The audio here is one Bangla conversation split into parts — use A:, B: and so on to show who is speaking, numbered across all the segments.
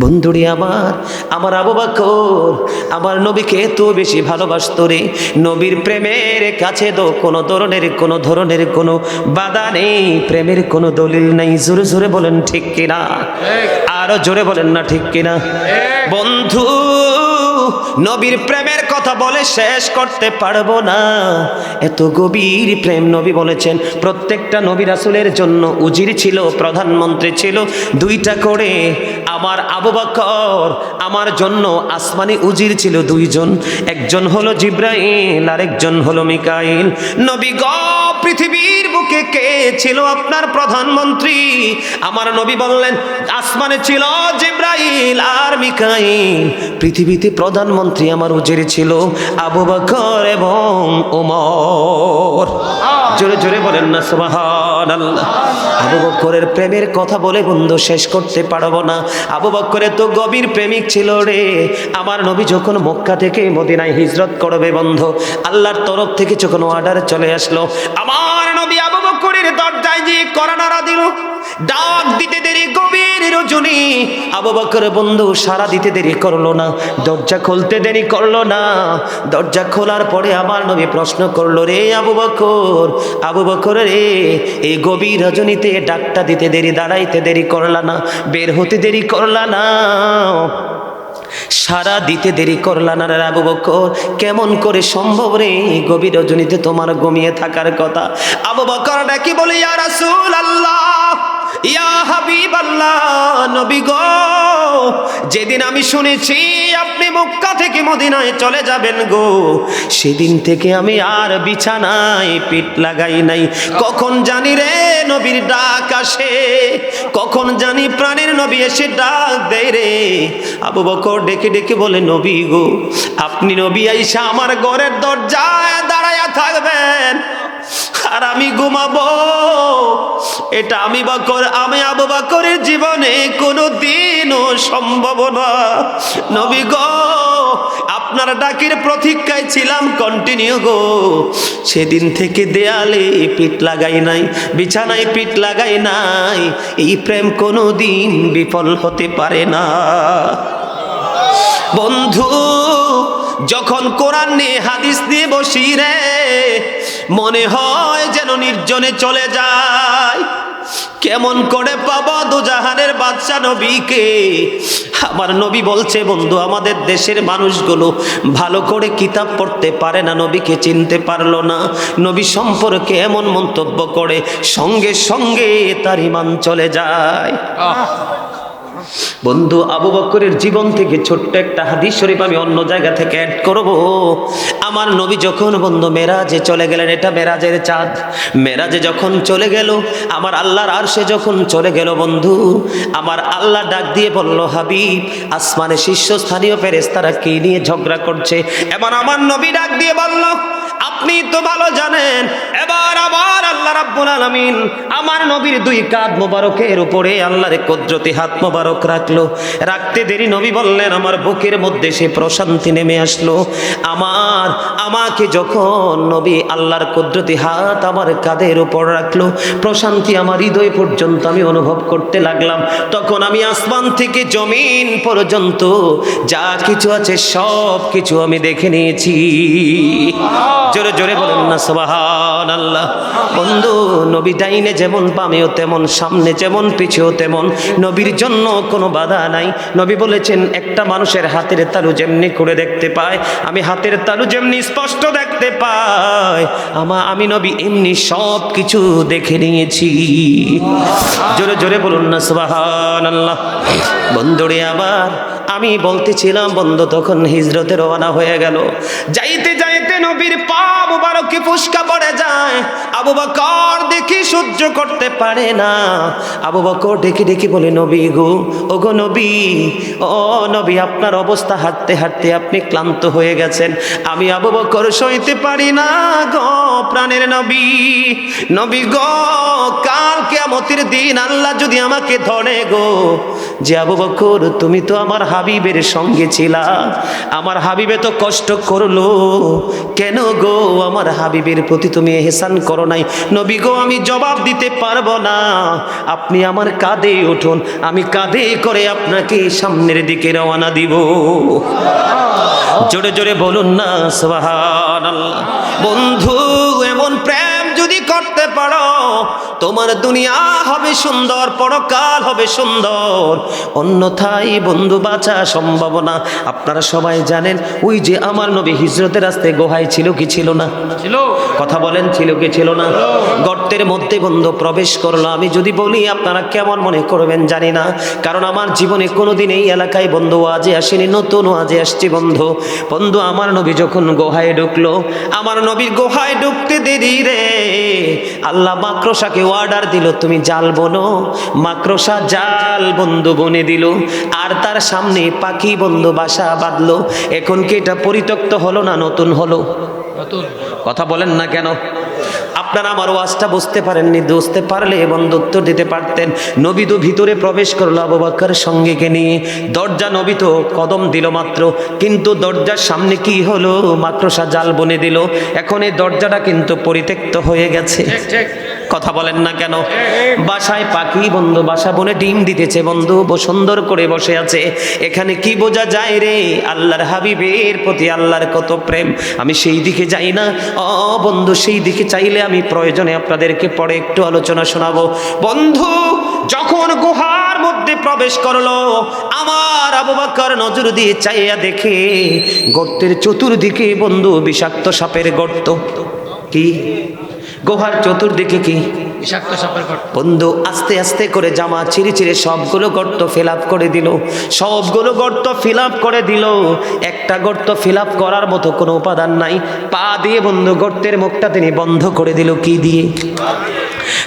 A: বন্ধুরি আমার আমার আবু বাকর আমার নবীকে তো বেশি ভালোবাসত রে। নবীর প্রেমের কাছে তো কোনো ধরনের কোনো ধরনের কোনো বাধা নেই। প্রেমের কোনো দলিল নেই। জোরে জোরে বলেন ঠিক কিনা? আরও জোরে বলেন না ঠিক কিনা? বন্ধু নবীর প্রেমের কথা বলে শেষ করতে পারব না। এত গভীর প্রেম নবী বলেছেন, প্রত্যেকটা নবী রাসুলের জন্য উজির ছিল, প্রধানমন্ত্রী ছিল, দুইটা করে। আমার আবু বকর, আমার জন্য আসমানি উজির ছিল দুইজন, একজন হলো জিব্রাইল আর একজন হলো মিকাইল। নবী গ পৃথিবীর বুকে কে ছিল আপনার প্রধানমন্ত্রী? আমার নবী বললেন আসমানে ছিল জিব্রাইল আর মিকাইল। পৃথিবীতে প্রধানমন্ত্রী আমার উজের ছিল আবু বকর এবং ওমর জোরে জোরে বলেন না সুবহানাল্লাহ। আবু বকরের প্রেমের কথা বলে বন্ধু শেষ করতে পারব না। আবু বক্করের তো গভীর প্রেমিক ছিল রে। আমার নবী যখন মক্কা থেকে মদিনায় হিজরত করবে বন্ধু, আল্লাহর তরফ থেকে যখন অর্ডার চলে আসলো, আমার নবী আবু বকরের দরজায় যে করানারা দিল ডাক দিতে দেরি, গভীর রজনী। আবু বকর বন্ধু সারা দিতে দেরি করল না, দরজা খুলতে দেরি করল না। দরজা খোলার পরে আমার নবী প্রশ্ন করল, রে আবু বকর আবু বকর রে, এই গভীর রজনীতে ডাকটা দিতে দেরি, দাঁড়াইতে দেরি করলা না, বের হতে দেরি করলা না। সারা দিতে দেরি করলা না আবু বকর, কেমন করে সম্ভব রে গভীর রজনীতে তোমার ঘুমিয়ে থাকার কথা? আবু বকর ডাকি বলে, ইয়া রাসূল আল্লাহ ইয়া হাবিব আল্লাহ নবী গো, যেদিন আমি শুনেছি আপনি মক্কা থেকে মদিনায় চলে যাবেন গো, সেদিন থেকে আমি আর বিছানায় পিঠ লাগাই নাই। কখন জানি রে নবীর ডাক আসে, কখন জানি প্রাণের নবী এসে ডাক দেয় রে। আবু বকর ডেকে ডেকে বলে, নবী গো, আপনি নবী আইসা আমার ঘরের দরজায় দাঁড়ায়া থাকবেন। আর আমি ঘুমাবো। এটা আমি বাকর আমি আবু বাকরের জীবনে কোনো দিনও সম্ভব না। নবী গো, আপনার ডাকির প্রতীক্ষায় ছিলাম কন্টিনিউ গো। সেদিন থেকে দেয়ালে পিঠ লাগাই নাই, বিছানায় পিঠ লাগাই নাই। এই প্রেম কোনো দিন বিফল হতে পারে না। বন্ধু, যখন কোরআন নিয়ে হাদিস নিয়ে বসি রে মনে হয় যেন নির্জনে চলে যায়। কেমন করে পাবো দুজাহানের বাদশা নবীকে? আমার নবী বলছে, বন্ধু, আমাদের দেশের মানুষগুলো ভালো করে কিতাব পড়তে পারে না, নবীকে চিনতে পারল না। নবী সম্পর্কে এমন মন্তব্য করে, সঙ্গে সঙ্গে তার ইমান চলে যায়। বন্ধু আবু বকরের জীবন থেকে ছোট্ট একটা হাদিস শরীফ আমি অন্য জায়গা থেকে অ্যাড করব। আমার নবী যখন বন্ধু মেরাজে চলে গেলেন, এটা মেরাজের চাঁদ। মেরাজে যখন চলে গেল, আমার আল্লাহর আরশে যখন চলে গেল বন্ধু, আমার আল্লাহ ডাক দিয়ে বলল, হাবিব আসমানে শীর্ষস্থানীয় ফেরেস্তারা কি নিয়ে ঝগড়া করছে? এবার আমার নবী ডাক দিয়ে বলল আপনি তো ভালো জানেন। এবার আবার আল্লাহ রাব্বুল আলামিন আমার নবীর দুই কাঁধ মোবারকের উপরে আল্লাহর কুদরতি হাত মোবারক রাখল। রাখতে দেরি নবী বললেন, আমার বুকের মধ্যে সে প্রশান্তি নেমে আসলো। আমার, আমাকে যখন নবী আল্লাহর কুদরতি হাত আমার কাঁধের উপর রাখল, প্রশান্তি আমার হৃদয় পর্যন্ত আমি অনুভব করতে লাগলাম। তখন আমি আসমান থেকে জমিন পর্যন্ত যা কিছু আছে সব কিছু আমি দেখে নিয়েছি। জোরে জোরে বলেন না সবাহান আল্লাহ বন্ধু, নবী ডাইনে যেমন বামেও তেমন, সামনে যেমন, পিছেও তেমন, নবীর জন্য কোনো বাধা নাই। নবী বলেছেন, একটা মানুষের হাতের তালু যেমনি করে দেখতে পায়, আমি হাতের তালু যেমনি স্পষ্ট দেখতে পাই। আমা, আমি নবী এমনি সব কিছু দেখে নিয়েছি। জোরে জোরে বলুন না সুবাহান আল্লাহ বন্ধুরে আবার আমি বলতেছিলাম, বন্ধু, তখন হিজরতে রওনা হয়ে গেল। যাইতে নবীর পা মুবারকে ফুসকা পড়ে যায়। আবু বকর দেখি সহ্য করতে পারে না। আবু বকর ডেকে ডেকে বলে, নবী গো ও গো নবী, ও নবী, আপনার অবস্থা হাঁটতে হাঁটতে আপনি ক্লান্ত হয়ে গেছেন। আমি আবু বকর সইতে পারি না গো প্রাণের নবী। নবী গো, কাল কেমতির দিন আল্লাহ যদি আমাকে ধরে গো। যে আবু আবু বকর, তুমি তো আমার হাবিবের সঙ্গে ছিলা। আমার হাবিবে তো কষ্ট করল। কেন গো, আমার হাবিবের প্রতি তুমি এহসান করো নাই? নবী গো, আমি জবাব দিতে পারব না। আপনি আমার কাঁধে উঠুন, আমি কাঁধে করে আপনাকে সামনের দিকে রওনা দিব। জোরে জোরে বলুন না, সুবহানাল্লাহ। বন্ধু, এমন প্রেম যদি করতে পারো। তোমার দুনিয়া হবে সুন্দর পরকাল হবে সুন্দর। অন্যথায় বন্ধু বাঁচা সম্ভব না। আপনারা সবাই জানেন ওই যে আমার নবী হিজরতের রাস্তায় গোহায় ছিল কি ছিল না?
B: ছিল।
A: কথা বলেন ছিল কি ছিল না? গর্তের মধ্যে বন্ধু প্রবেশ করল। আমি যদি বলি আপনারা কেমন মনে করবেন জানি না। কারণ আমার জীবনে কোনোদিন এই এলাকায় বন্ধু আজে আসেনি নতুন আজে আসছি বন্ধু। বন্ধু আমার নবী যখন গোহায় ঢুকলো আমার নবীর গোহায় ঢুকতে দেরি রে। আল্লাহ মাকড়সাকে অর্ডার দিল তুমি জাল বোনো। মাকড়সা জাল বন্ধু বনে দিল আর তার সামনে পাখি বন্ধু বাসা বাঁধলো। এখন কি এটা পরিত্যক্ত হলো না নতুন হলো? কথা বলেন না কেন? আপনারা আমার ওয়াজটা বুঝতে পারেননি, বুঝতে পারলে বন্ধুত্ব দিতে পারতেন। নবী তো ভিতরে প্রবেশ করল আবু বাক্কার সঙ্গে কে নিয়ে। দরজা নবী তো কদম দিল মাত্র, কিন্তু দরজার সামনে কি হলো? মাকড়সা জাল বনে দিল। এখন এই দরজাটা কিন্তু পরিত্যক্ত হয়ে গেছে।
B: ঠিক ঠিক।
A: কথা বলেন না কেন? বাসায় পাখি, বন্ধু, বাসা বনে ডিম দিতেছে, বন্ধু সুন্দর করে বসে আছে। এখানে কি বোঝা যায় রে? আল্লাহর হাবিবের প্রতি আল্লাহর কত প্রেম। আমি সেই দিকে যাই না। ও, বন্ধু, সেই দিকে চাইলে আমি প্রয়োজনে আপনাদেরকে পরে একটু আলোচনা শোনাবো। বন্ধু, যখন গুহার মধ্যে প্রবেশ করল, আমার আবু বকর নজর দিয়ে চাইয়া দেখে, গর্তের চতুর্দিকে বন্ধু বিষাক্ত সাপের গর্ত। কি? গোহার চতুর্দিকে কি? বন্ধু আস্তে আস্তে করে জামা ছিঁড়ে ছিঁড়ে সবগুলো গর্ত ফিল আপ করে দিল। সবগুলো গর্ত ফিল আপ করে দিল। একটা গর্ত ফিল আপ করার মতো কোনো উপাদান নাই। পা দিয়ে বন্ধু গর্তের মুখটা তিনি বন্ধ করে দিল। কি দিয়ে?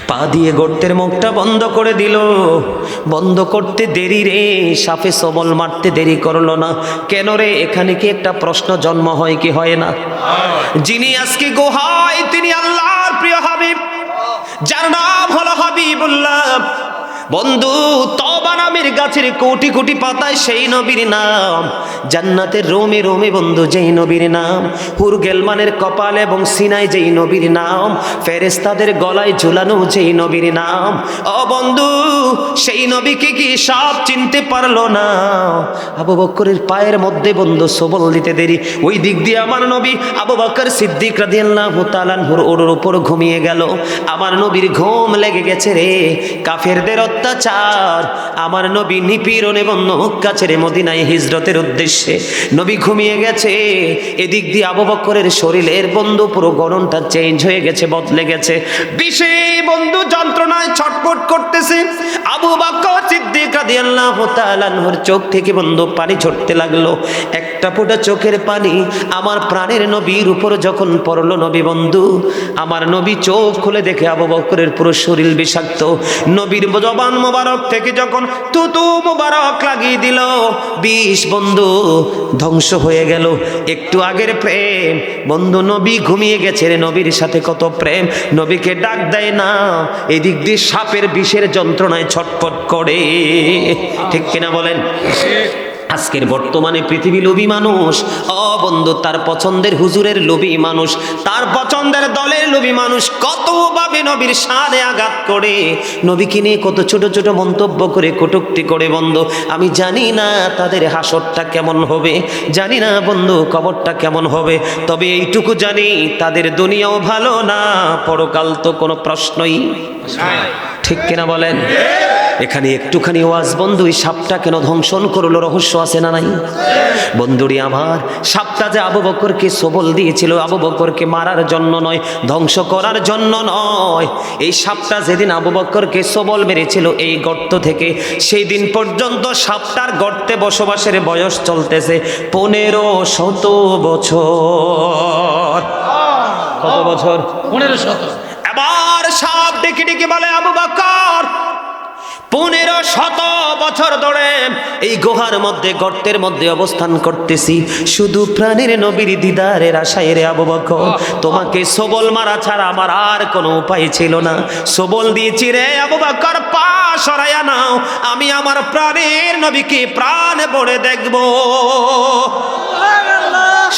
A: পা দিয়ে গর্তের মুখটা বন্ধ করে দিল। বন্ধ করতে দেরি রে, সাপে সবল মারতে দেরি করল না। কেন রে, এখানে কি একটা প্রশ্ন জন্ম হয় কি হয় না? যিনি আজকে গোহায়, তিনি আল্লাহর প্রিয় হাবিব। যার নাম হলো হাবিবুল্লাহ। বন্ধু তবা নামের গাছের কোটি কোটি পাতায় সেই নবীর নাম। জান্নাতের রোমে রোমে বন্ধু, যেই নবীর নাম। হুর গেলমানের কপাল এবং সিনায় যেই নবীর নাম। ফেরেস্তাদের গলায় ঝুলানো যেই নবীর নাম। ও বন্ধু, সেই নবীকে কি সব চিনতে পারল না? আবু বক্করের পায়ের মধ্যে বন্ধু সবল দিতে দেরি। ওই দিক দিয়ে আমার নবী আবু বকর সিদ্দিক রাদিয়াল্লাহু তাআলার ওর উপর ঘুমিয়ে গেল। আমার নবীর ঘুম লেগে গেছে রে। কাফেরদের অত্যাচার। আমার নবী নিপীড়নে বন্ধ মক্কা ছেড়ে মদিনায় হিজরতের উদ্দেশ্যে নবী ঘুমিয়ে গেছে। এদিক দিয়ে আবু বকরের শরীরের বন্ধু পুরো গরমটা চেঞ্জ হয়ে গেছে, বদলে গেছে। বিষে বন্ধু যন্ত্রণায় ছটফট করতেছে। আবু বকর সিদ্দিক রাদিয়াল্লাহু তাআলার চোখ থেকে বন্ধু পানি ঝরতে লাগল। একটা ফোঁটা চোখের পানি আমার প্রাণের নবীর উপর যখন পড়ল, নবী বন্ধু, আমার নবী চোখ খুলে দেখে আবু বকরের পুরো শরীর বিষাক্ত। নবীর জবান মোবারক থেকে যখন তুতু মোবারক লাগিয়ে দিল, বিষ বন্ধু ধ্বংস হয়ে গেল। একটু আগের প্রেম, বন্ধু নবী ঘুমিয়ে গেছে রে নবীর সাথে কত প্রেম। নবীকে ডাক দেয়, না, এদিক দিয়ে সাপের বিষের যন্ত্রণায় ছটফট করে। ঠিক কিনা বলেন? আজকের বর্তমানে পৃথিবী লোভী মানুষ। অ বন্ধু, তার পছন্দের হুজুরের লোভী মানুষ, তার পছন্দের দলের লোভী মানুষ কতভাবে নবীর সাদে আঘাত করে? নবীকে নিয়ে কত ছোট ছোট মন্তব্য করে, কটুক্তি করে, বন্ধু, আমি জানি না তাদের হাসরটা কেমন হবে। জানি না, বন্ধু, কবরটা কেমন হবে। তবে এইটুকু জানি, তাদের দুনিয়াও ভালো না, পরকাল তো কোনো প্রশ্নই। ঠিক কিনা বলেন? এখানে একটুখানি ওয়াজ বন্ধু এই সাপটা কেন ধ্বংসন করল রহস্য আছে না নাই? বন্ধুরি আমার সাপটা যে আবু বকরকে সবল দিয়েছিল আবু বকরকে মারার জন্য নয় ধ্বংস করার জন্য নয়। এই সাপটা যেদিন আবু বকরকে সবল মেরেছিল এই গর্ত থেকে সেই দিন পর্যন্ত সাপটার গর্তে বসবাসের বয়স চলতেছে পনেরো শত বছর। কত বছর?
B: পনেরো শত।
A: এবার সাপ ডেকে ডেকে বলে আবু বকর পনেরো শত বছর ধরে এই গুহার মধ্যে, গর্তের মধ্যে অবস্থান করতেছি। শুধু প্রাণের নবীর দিদারের আশায় রে আবু বকর, তোমাকে সবল মারা ছাড়া আমার আর কোনো উপায় ছিল না। সবল দিয়েছি রে আবু বকর, পা সরাইয়া নাও, আমি আমার প্রাণের নবীকে প্রাণ ভরে দেখব।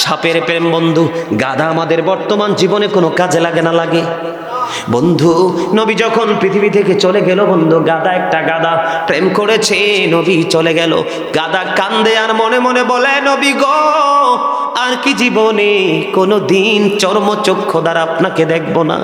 A: সাপের প্রেম বন্ধু, গাধা আমাদের বর্তমান জীবনে কোনো কাজে লাগে না, লাগে। বন্ধু, নবী যখন পৃথিবী থেকে চলে গেল, বন্ধু, গাদা একটা গাদা প্রেম করেছে, নবী চলে গেল। গাদা কান্দে আর মনে মনে বলে, নবী গো, আর কি জীবনে কোনো দিন চর্মচক্ষু দ্বারা আপনাকে দেখব না?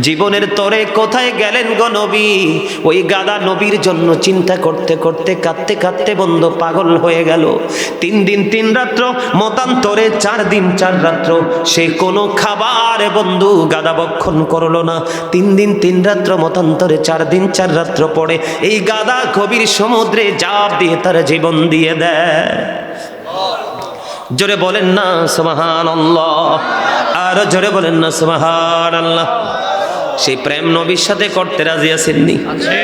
A: জীবনের তরে কোথায় গেলেন গো নবী? ওই গাদা নবীর জন্য চিন্তা করতে করতে, কাঁদতে কাঁদতে বন্ধ পাগল হয়ে গেল। তিন দিন, তিন রাত্র, মতান্তরে চার দিন, চার রাত্র সে কোনো খাবার বন্ধু গাদা বক্ষণ করল না। তিন দিন তিন রাত্র মতান্তরে চার দিন চার রাত্র পরে এই গাদা কবির সমুদ্রে জাপ দিয়ে তার জীবন দিয়ে দেয়। জোরে বলেন না সুবহান আর জোরে বলেন না সুবহান আল্লাহ সেই প্রেম নবীর সাথে করতে রাজি আছেননি?
B: আছে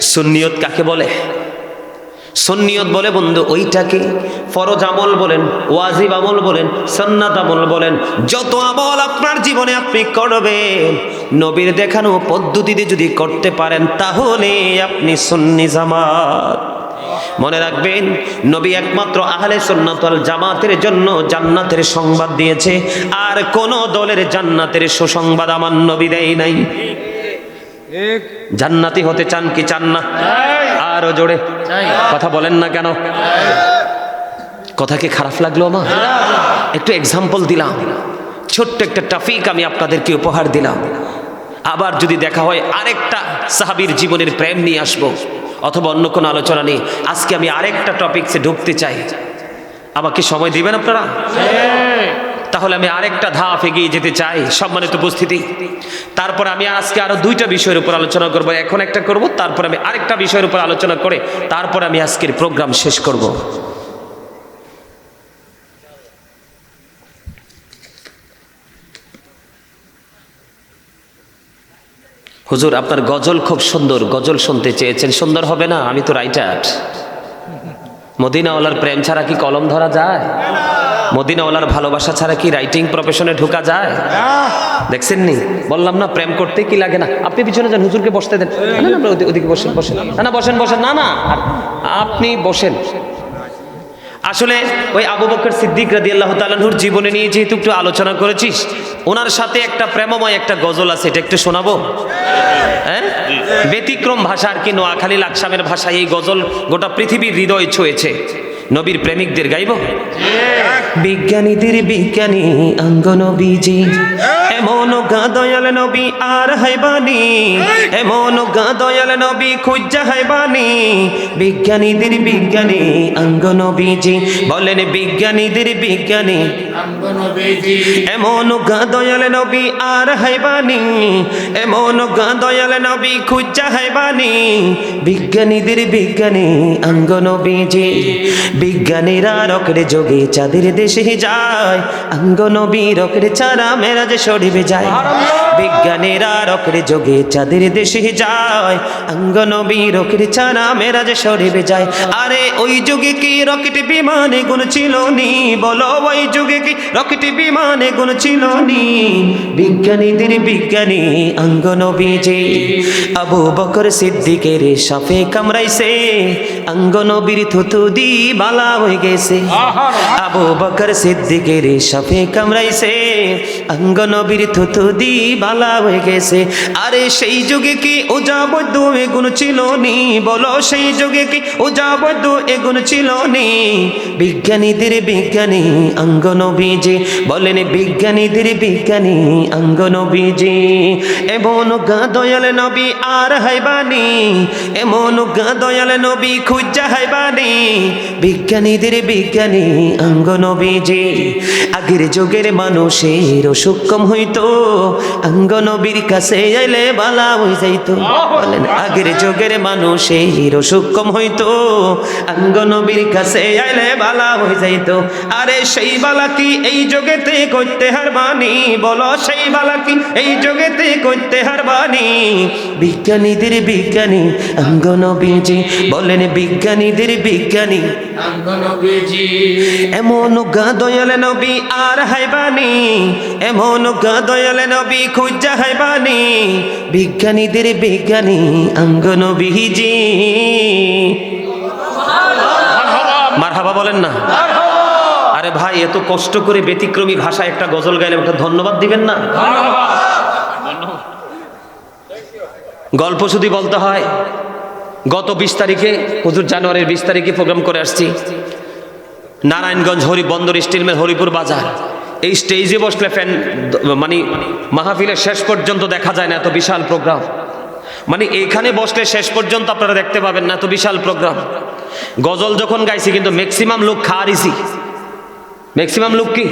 A: সুন্নিয়ত কাকে বলে? সুন্নিয়ত বলে বন্ধু ওইটাকে ফরজ আমল বলেন ওয়াজিব আমল বলেন সন্নাত আমল বলেন যত আমল আপনার জীবনে আপনি করবেন নবীর দেখানো পদ্ধতিতে যদি করতে পারেন তাহলে আপনি সুন্নি জামাত। মনে রাখবেন নবী একমাত্র আহলে সুন্নাতল জামাতের জন্য জান্নাতের সংবাদ দিয়েছে আর কোন দলের জান্নাতের সুসংবাদ আমার নবী দেয় নাই। জান্নাতি হতে চান কি চান না? আরও জোরে। কথা বলেন না কেন? কথা কি খারাপ লাগল আমার। একটু এক্সাম্পল দিলাম। ছোট্ট একটা টপিক আমি আপনাদেরকে উপহার দিলাম। আবার যদি দেখা হয় আরেকটা সাহাবীর জীবনের প্রেম নিয়ে আসব অথবা অন্য কোনো আলোচনা নিয়ে আজকে আমি আরেকটা টপিকসে ঢুকতে চাই। আমাকে সময় দিবেন আপনারা? তাহলে আমি আরেকটা ধাপ এগিয়ে যেতে চাই, সম্মানিত উপস্থিতি। তারপর আমি আজকে আরও দুইটা বিষয়ের উপর আলোচনা করব, এখন একটা করব, তারপর আমি আরেকটা বিষয়ের উপর আলোচনা করে তারপর আমি আজকের প্রোগ্রাম শেষ করব। হুজুর, আপনার গজল খুব সুন্দর, গজল শুনতে চেয়েছেন, সুন্দর হবে না? আমি তো রাইটার মদিনাওয়ালার প্রেম ছাড়া কি কলম ধরা যায়? মদিনাওয়ালার ভালোবাসা ছাড়া কি রাইটিং প্রফেশনে ঢোকা যায়? দেখছেন নি বললাম না প্রেম করতে কি লাগে না? আপনি পিছনে যান হুজুরকে বসতে দেন। না না ওদিকে বসেন বসেন। না না বসেন বসেন না না আপনি বসেন। আসলে ওই আবু বকর সিদ্দিক রাদি আল্লাহ তালাহুর জীবনে নিয়ে যেহেতু একটু আলোচনা করেছিস ওনার সাথে একটা প্রেমময় একটা গজল আছে এটা একটু শোনাবো? হ্যাঁ? ব্যতিক্রম ভাষা আর কি নোয়াখালী লাকসামের ভাষায় এই গজল গোটা পৃথিবীর হৃদয় ছুঁয়েছে। নবীর প্রেমিকদের গাইব? বিজ্ঞানীদের বিজ্ঞানী অঙ্গ নবীজি এমন গা দয়াল নবী আর হাইবানি। এমন গা দয়াল নবী খুঁজা হাইবানি। বিজ্ঞানীদের বিজ্ঞানী অঙ্গ নবীজি বলেন বিজ্ঞানীদের বিজ্ঞানী। এমন গা দয়াল নবী আর হাইবানি। এমন গা দয়াল নবী খুঁজা হাইবানি। বিজ্ঞানীদের বিজ্ঞানী অঙ্গ নবীজি বিজ্ঞানীরা রকের যোগে চাঁদের দেশে যায় আঙ্গনবী রকরে ছাড়া মেরাজে শরীফে যায়। বিজ্ঞানীরা রকের যোগে চাঁদের দেশে যায় অঙ্গ নবী রকের ছাড়া মেরাজে শরীফে যায়। আরে ওই যুগে কি রকেট বিমানে গুণ ছিল নি? বলো ওই যুগে কি রকেট বিমানে গুণ ছিল নি? বিজ্ঞানীদের বিজ্ঞানী অঙ্গ নবীজি আবু বকর সিদ্দিকের সাফে কামড়াইছে অঙ্গ নবীর থুতু দি বালা হয়ে গেছে। আবু বকর সিদ্দিকের সাফে কামড়াইছে অঙ্গ নবীর থুতু দি বালা হয়ে গেছে। আরে সেই যুগে কি ওজা বৈদ্য এগুন ছিল নি? বলো সেই যুগে কি ওজা বৈদ্য এগুন ছিল নি? বিজ্ঞানীদের বিজ্ঞানী অঙ্গ নবীজি বলেন বিজ্ঞানীদের বিজ্ঞানী অঙ্গ নবীজি এমন গা দয়াল নবী আর হাইবানি এমন গা দয়াল নবী খুঁজা হাইবানি বিজ্ঞানীদের বিজ্ঞানী অঙ্গ নবীজি আগের যুগের মানুষের অসুখ কম হইতো। অঙ্গ অঙ্গ নবীর কাছে এলে বালা হয়ে যাইতো। বলেন আগের যুগের মানুষ এই অসুখ কম হইতো। অঙ্গ নবীর কাছে এলে বালা হয়ে যাইতো। আরে সেই বালা কি এই জগতে করতে হার বানি বলো সেই বালা কি এই জগতে করতে হার বানি বিজ্ঞানীদের বিজ্ঞানী অঙ্গ নবীজি। বলেন বিজ্ঞানীদের বিজ্ঞানী। এমন গা দয়ালে নবী আর হাইবানি এমন গা দয়ালে নবী খুঁজা হাইবানি বিজ্ঞানীদের বিজ্ঞানী নবীজি মারহাবা বলেন না। আরে ভাই, এত কষ্ট করে ব্যতিক্রমী ভাষায় একটা গজল গাইলে একটা ধন্যবাদ দিবেন না? গল্প শুধু বলতে হয়, গত বিশ তারিখে, হুজুর জানুয়ারির বিশ তারিখে প্রোগ্রাম করে আসছি। নারায়ণগঞ্জ হরি বন্দর স্টিল মিল হরিপুর বাজার। এই স্টেজে বসলে ফ্যান মানে মাহফিলের শেষ পর্যন্ত দেখা যায় না, এত বিশাল প্রোগ্রাম মানে এইখানে বসলে শেষ পর্যন্ত আপনারা দেখতে পাবেন না, এত বিশাল প্রোগ্রাম গজল যখন গাইছি, কিন্তু ম্যাক্সিমাম লোক খারিছি ম্যাক্সিমাম লোক কি?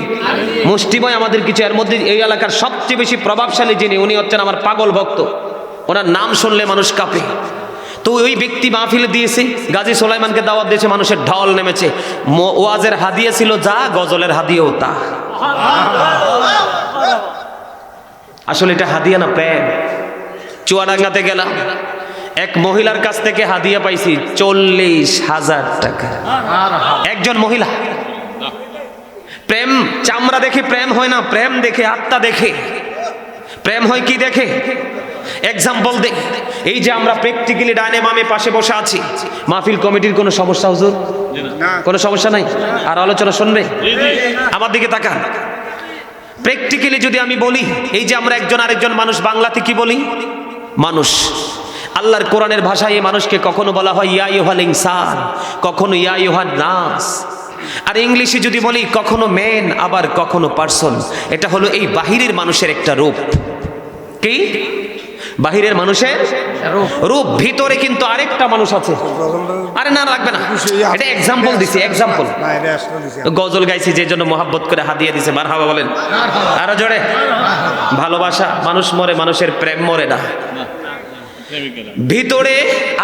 A: মুষ্টিময় আমাদের কিছু, এর মধ্যে এই এলাকার সবচেয়ে বেশি প্রভাবশালী যিনি, উনি হচ্ছেন আমার পাগল ভক্ত। ওনার নাম শুনলে মানুষ কাঁপে। তো ওই ব্যক্তি মাহফিলে দিয়েছে, গাজী সোলাইমানকে দাওয়াত দিয়েছে, মানুষের ঢল নেমেছে। ওয়াজের হাদিয়ে ছিল, যা গজলের হাদিয়েও তা। আসলে এটা হাদিয়া না প্রেম? চুয়াডাঙ্গাতে গেলাম। এক মহিলার কাছ থেকে হাদিয়া পাইছি, চল্লিশ হাজার টাকা। একজন মহিলা। প্রেম, চামড়া দেখে প্রেম হয় না, প্রেম দেখে আত্মা দেখে। প্রেম হয় কি দেখে? এক্সাম্পল দেখ এই যে আমরা প্র্যাকটিক্যালি ডাইনে মামে পাশে বসে আছি মাহফিল কমিটির কোনো সমস্যা হুজুর? কোনো সমস্যা নাই? আর আলোচনা শুনবে? আমার দিকে তাকান। প্র্যাকটিক্যালি যদি আমি বলি এই যে আমরা একজন আরেকজন মানুষ বাংলাতে কি বলি? মানুষ। আল্লাহর কোরআনের ভাষায় এই মানুষকে কখনো বলা হয় ইয়া ইউহাল ইনসান কখনো ইয়া ইউহান নাস। আর ইংলিশে যদি বলি কখনো মেন আবার কখনো পার্সন এটা হলো এই বাহিরের মানুষের একটা রূপ। কি? বাহিরের মানুষের রূপ, ভিতরে কিন্তু আরেকটা মানুষ আছে। আরে না লাগবে না। এটা এক্সাম্পল দিছি এক্সাম্পল গজল গাইছি, যে জন্য মোহাব্বত করে হাদিয়ে দিছে হাবা বলেন। আরও জোরে। ভালোবাসা, মানুষ মরে, মানুষের প্রেম মরে না। ভিতরে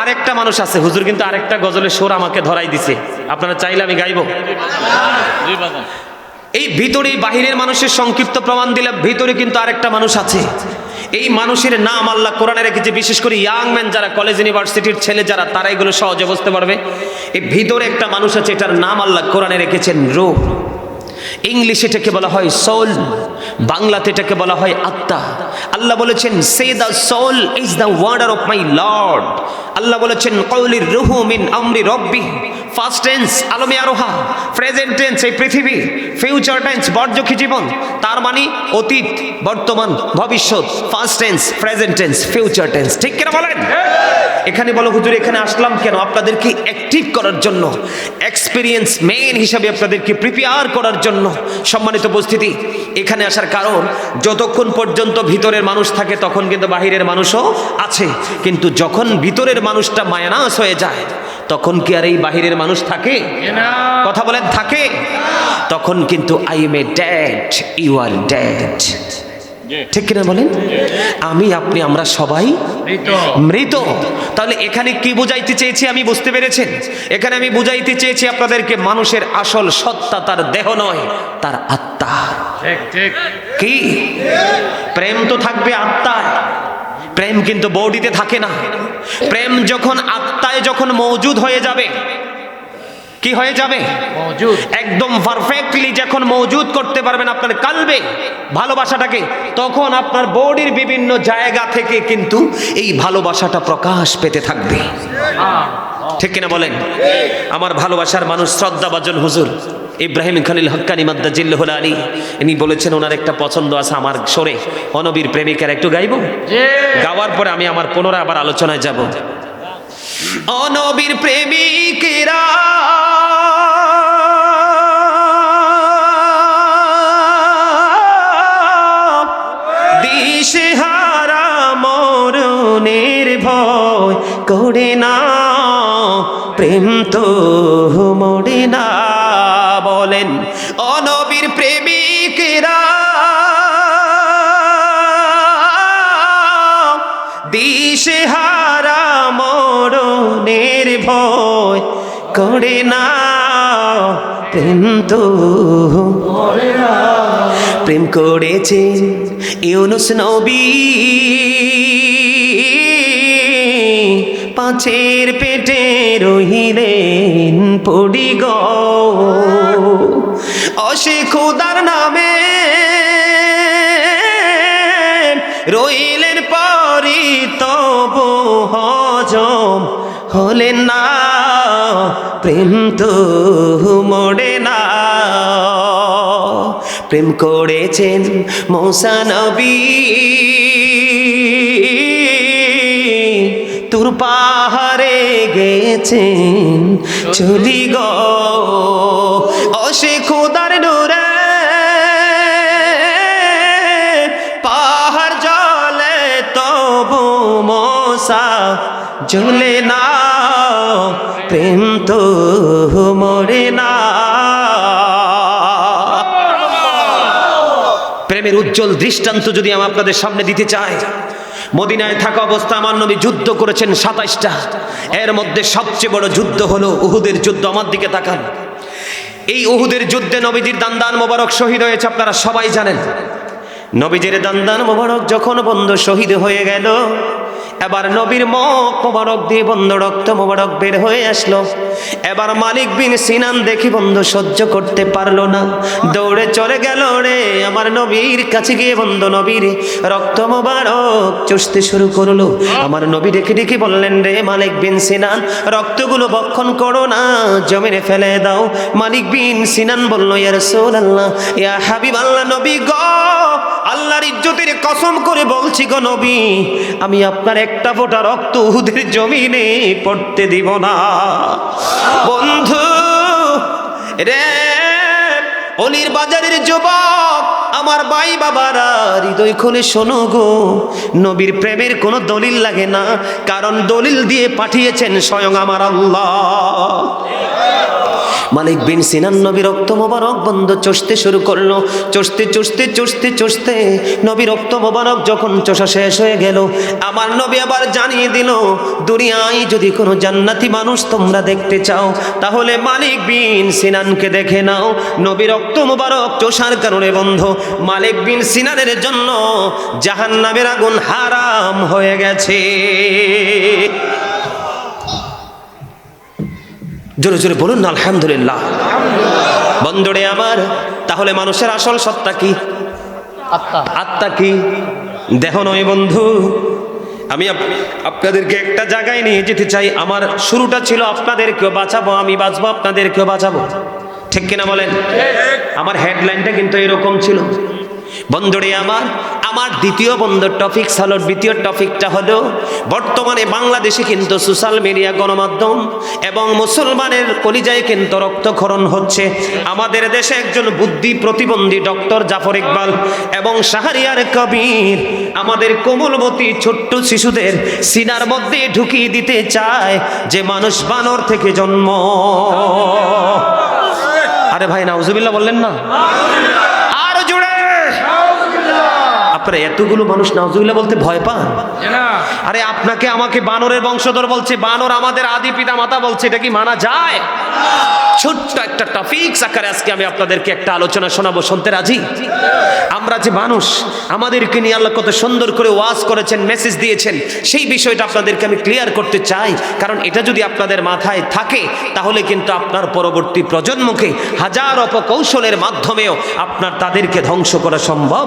A: আরেকটা মানুষ আছে, হুজুর কিন্তু আরেকটা গজলের সুর আমাকে ধরাই দিছে। আপনারা চাইলে আমি গাইবো। এই ভিতরে বাহিরের মানুষের সংক্ষিপ্ত প্রমাণ দিলে ভিতরে কিন্তু আরেকটা মানুষ আছে। এই মানুষের নাম আল্লাহ কোরআনে রেখেছে বিশেষ করে ইয়াং ম্যান যারা কলেজ ইউনিভার্সিটির ছেলে যারা, তারা এগুলো সহজে বুঝতে পারবে। এই ভিতরে একটা মানুষ আছে, এটার নাম আল্লাহ কোরআনে রেখেছেন রূপ ইংলিশে এটাকে বলা হয় সোল বাংলাতে এটাকে বলা হয় আত্মা। আল্লাহ বলেছেন সে the soul is the order of my lord আল্লাহ বলেছেন কৌলির রুহু মিন আমরি রব্বি ফার্স্ট টেন্স আলমে আরোহা প্রেজেন্ট টেন্স এই পৃথিবী ফিউচার টেন্স বর্জকি জীবন, তার মানে অতীত, বর্তমান, ভবিষ্যৎ past tense present tense future tense ঠিক কিনা বলেন? এখানে বলো, হুজুর, এখানে আসলাম কেন? আপনাদেরকে অ্যাক্টিভ করার জন্য এক্সপিরিয়েন্স মেন হিসাবে আপনাদেরকে প্রিপেয়ার করার জন্য সম্মানিত উপস্থিতি, এখানে আসার কারণ যতক্ষণ পর্যন্ত ভিতরের মানুষ থাকে তখন কিন্তু বাহিরের মানুষও আছে। কিন্তু যখন ভিতরের মানুষটা মায়ানাস হয়ে যায় তখন কি আর এই বাহিরের মানুষ থাকে? কথা বলেন থাকে? তখন কিন্তু I am a dad you are dad ঠিক কিনা বলেন? আমি আপনি আমরা সবাই মৃত। তাহলে এখানে কি বুঝাইতে চেয়েছি আমি বুঝতে পেরেছেন? এখানে আমি বুঝাইতে চেয়েছি আপনাদেরকে মানুষের আসল সত্তা তার দেহ নয় তার আত্মা। কি? প্রেম তো থাকবে আত্মায়। প্রেম কিন্তু বডিতে থাকে না। প্রেম যখন আত্মায় যখন মৌজুদ হয়ে যাবে কি হয়ে যাবে? একদম পারফেক্টলি যখন মজুদ করতে পারবেন আপনার কালবে ভালোবাসাটাকে তখন আপনার বডির বিভিন্ন জায়গা থেকে কিন্তু এই ভালোবাসাটা প্রকাশ পেতে থাকবে। ঠিক কিনা বলেন? আমার ভালোবাসার মানুষ শ্রদ্ধাভাজন হুজুর। ইব্রাহিম খালিল হক্কানি মাদ্দা জিল্লুল আলী ইনি বলেছেন ওনার একটা পছন্দ আছে আমার সরে অনবীর প্রেমিকার একটু গাইব? গাওয়ার পরে আমি আমার পুনরায় আবার আলোচনায় যাব। অনবীর প্রেমিকেরা। দিশেহারা মরণের ভয় করে না প্রেম তো মরে না বলেন অনবীর প্রেমিকেরা। ভয় করে না। প্রেম তো প্রেম করেছেন ইউনুস নবী। পাঁচের পেটে রহিলেন পড়ি গ খোদার নামে না, প্রেম তো মোড়ে না। প্রেম করেছেন মৌসা নবী। তোর পাহাড়ে গেছেন, চলি গ। অসে খোদার ডোরে পাহাড় জলে তবু মশা জ্বলে না। প্রেম তো মরে না। প্রেমের উজ্জ্বল দৃষ্টান্ত যদি আমি আপনাদের সামনে দিতে চাই, মদিনায় থাকা অবস্থা আমার নবী যুদ্ধ করেছেন সাতাইশটা। এর মধ্যে সবচেয়ে বড় যুদ্ধ হলো উহুদের যুদ্ধ, আমার দিকে তাকান। এই উহুদের যুদ্ধে নবীজির দান্দান মোবারক শহীদ হয়েছে, আপনারা সবাই জানেন। নবীজির দান্দান মোবারক যখন বন্ধ শহীদ হয়ে গেল এবার নবীর মুখ মোবারক দিয়ে বন্ধ রক্ত মোবারক বের হয়ে আসলো। এবার মালিক বিন সিনান দেখি বন্ধ সহ্য করতে পারল না। দৌড়ে চলে গেল রে, আমার নবীর কাছে গিয়ে বন্ধ নবীর রক্ত মোবারক চষতে শুরু করল। আমার নবী ডেকে ডেকে বললেন, রে মালিক বিন সিনান, রক্তগুলো বক্ষণ করো না, জমিনে ফেলে দাও। মালিক বিন সিনান বলল, ইয়া রাসূলুল্লাহ, ইয়া হাবিব আল্লাহ নবী গো, আল্লাহর ইজ্জতের কসম করে বলছি গো নবী, আমি আপনার একটা ফোঁটা রক্ত উহুদের জমিনে পড়তে দিব না। বন্ধু রে, অলির বাজারের যুবক, আমার ভাই বাবারা, হৃদয় খুলে শোনো গো। নবীর প্রেমের কোনো দলিল লাগে না, কারণ দলিল দিয়ে পাঠিয়েছেন স্বয়ং আমার আল্লাহ। মালিক বিন সিনান নবী রক্ত মোবারক বন্ধ চষতে শুরু করল। চষতে চষতে চষতে চষতে নবী রক্ত মোবারক যখন চষা শেষ হয়ে গেল, আমার নবী আবার জানিয়ে দিল, দুনিয়ায় যদি কোনো জান্নাতি মানুষ তোমরা দেখতে চাও, তাহলে মালিক বিন সিনানকে দেখে নাও। নবী রক্ত মোবারক চষার কারণে বন্ধ। মালিক বিন সিনানের জন্য জাহান নামের আগুন হারাম হয়ে গেছে। জোরে জোরে বলুন না আলহামদুলিল্লাহ। বন্ধুরে আমার তাহলে মানুষের আসল সত্তা কি?
B: আত্মা।
A: আত্মা কি? দেহ নয় বন্ধু। আমি আপ- আপনাদেরকে একটা জায়গায় নিয়ে যেতে চাই। আমার শুরুটা ছিল আপনাদেরকেও বাঁচাবো আমি বাঁচবো আপনাদেরকেও বাঁচাবো। ঠিক কিনা বলেন? আমার হেডলাইনটা কিন্তু এরকম ছিল। বন্ধুরে আমার আমার দ্বিতীয় বন্ধ টপিক হলো, দ্বিতীয় টপিকটা হলো, বর্তমানে বাংলাদেশে কিন্তু সোশ্যাল মিডিয়া গণমাধ্যম এবং মুসলমানের কলিজায় কিন্তু রক্তক্ষরণ হচ্ছে। আমাদের দেশে একজন বুদ্ধি প্রতিবন্ধী ডক্টর জাফর ইকবাল এবং শাহরিয়ার কবির আমাদের কোমলবতী ছোট্ট শিশুদের সিনার মধ্যে ঢুকিয়ে দিতে চায় যে মানুষ বানর থেকে জন্ম। আরে ভাই, নাউজুবিল্লাহ বললেন না? আপনারা এতগুলো মানুষ নাউজুবিল্লাহ বলতে ভয় পান? আরে আপনাকে আমাকে বানরের বংশধর বলছে বানর আমাদের আদি পিতা মাতা বলছে এটা কি মানা যায়? ছোট্ট একটা টপিক আকারে আজকে আমি আপনাদেরকে একটা আলোচনা শোনাবো শুনতে রাজি? আমরা যে মানুষ আমাদেরকে নিয়ে আল্লাহ কত সুন্দর করে ওয়াজ করেছেন মেসেজ দিয়েছেন সেই বিষয়টা আপনাদেরকে আমি ক্লিয়ার করতে চাই। কারণ এটা যদি আপনাদের মাথায় থাকে তাহলে কিন্তু আপনার পরবর্তী প্রজন্মকে হাজার অপকৌশলের মাধ্যমেও আপনার তাদেরকে ধ্বংস করা সম্ভব।